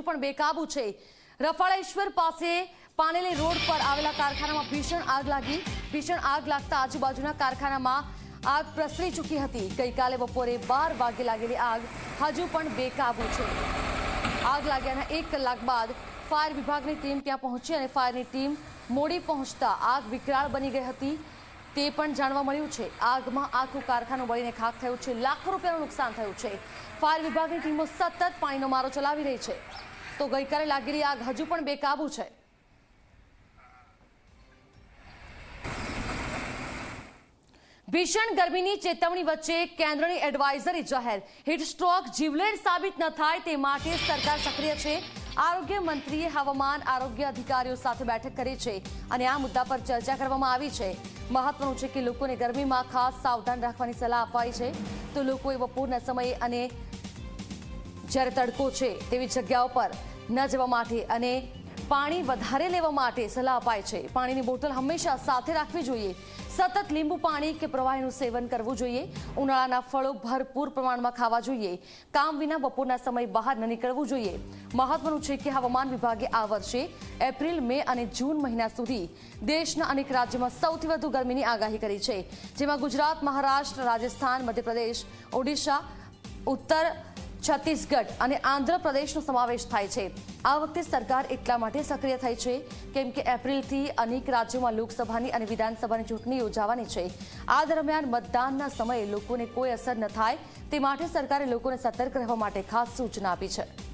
હજુ પણ બેકાબુ છે. રફાળેશ્વર પાસે પાનેલી રોડ પર આવેલા કારખાનામાં ભીષણ આગ લાગી. ભીષણ આગ લાગતા આજુબાજુના કારખાનામાં આગ પ્રસરી ચૂકી હતી. ગઈકાલે બપોરે બાર વાગે લાગેલી આગ હજુ પણ બેકાબુ છે. આગ લાગ્યાના એક કલાક બાદ ફાયર વિભાગની ટીમ ત્યાં પહોંચી અને ફાયરની ટીમ મોડી પહોંચતા આગ વિકરાળ બની ગઈ હતી. તે પણ જાણવા મળ્યું છે. આગમાં આખું કારખાનું બળીને ખાક થયું છે. લાખો રૂપિયાનું નુકસાન થયું છે. ફાયર વિભાગની ટીમો સતત પાણીનો મારો ચલાવી રહી છે. તો ગઈકાલે લાગેલી આગ હજુ પણ બેકાબુ છે. ભીષણ ગરમીની ચેતવણી વચ્ચે કેન્દ્રની એડવાઇઝરી જાહેર. હીટસ્ટ્રોક જીવલેણ સાબિત ન થાય તે માટે સરકાર સક્રિય છે. આરોગ્ય મંત્રીએ હવામાન આરોગ્ય અધિકારીઓ સાથે બેઠક કરી છે અને આ મુદ્દા પર ચર્ચા કરવામાં આવી છે. મહત્વનું છે કે લોકોને ગરમીમાં ખાસ સાવધાન રાખવાની સલાહ અપાઈ છે. તો લોકોએ બપોરના સમયે અને જ્યારે તડકો છે તેવી જગ્યાઓ પર ન જવા માટે અને પાણી વધારે લેવા માટે સલાહ અપાય છે. પાણીની બોટલ હંમેશા સાથે રાખવી જોઈએ. સતત લીંબુ પાણી કે પ્રવાહીનું સેવન કરવું જોઈએ. ઉનાળાના ફળો ભરપૂર પ્રમાણમાં ખાવા જોઈએ. કામ વિના બપોરના સમય બહાર ન નીકળવું જોઈએ. મહત્વનું છે કે હવામાન વિભાગે આ વર્ષે એપ્રિલ, મે અને જૂન મહિના સુધી દેશના અનેક રાજ્યોમાં સૌથી વધુ ગરમીની આગાહી કરી છે. જેમાં ગુજરાત, મહારાષ્ટ્ર, રાજસ્થાન, મધ્યપ્રદેશ, ઓડિશા, ઉત્તર છત્તીસગઢ અને આંધ્રપ્રદેશનો સમાવેશ થાય છે. આ વખતે સરકાર એટલા માટે સક્રિય થઈ છે કેમ કે એપ્રિલથી અનેક રાજ્યોમાં લોકસભાની અને વિધાનસભાની ચૂંટણી યોજાવાની છે. આ દરમિયાન મતદાનના સમયે લોકોને કોઈ અસર ન થાય તે માટે સરકારે લોકોને સતર્ક રહેવા માટે ખાસ સૂચના આપી છે.